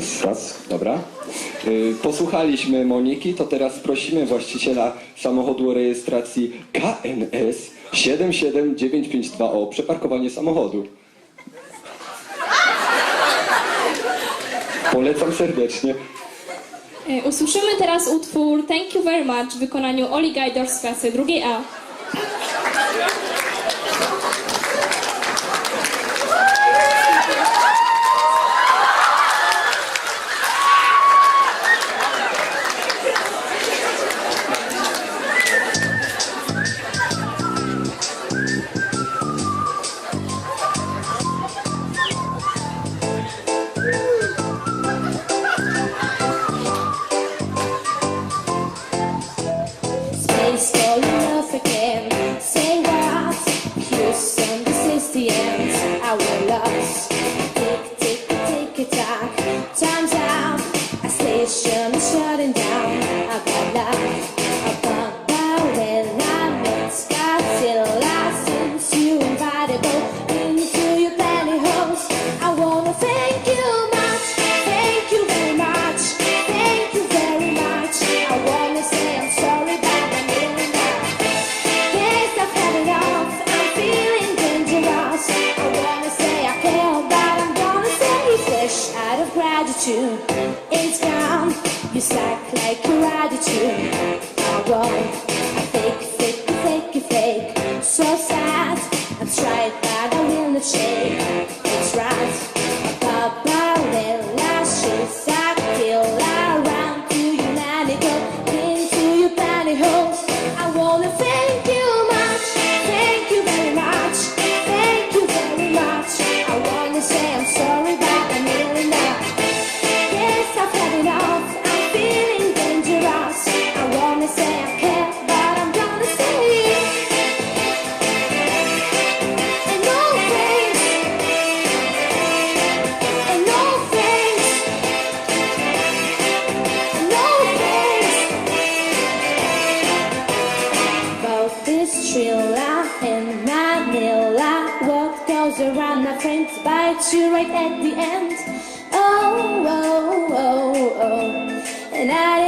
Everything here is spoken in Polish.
Teraz raz, dobra. Y, posłuchaliśmy Moniki, to teraz prosimy właściciela samochodu o rejestracji KNS 77952 o przeparkowanie samochodu. Polecam serdecznie. Y, usłyszymy teraz utwór Thank You Very Much w wykonaniu Oli Gajdor z klasy 2A. you in town. You sack like a attitude. I won't. goes around, my friends bites you right at the end. Oh, oh, oh, oh. And I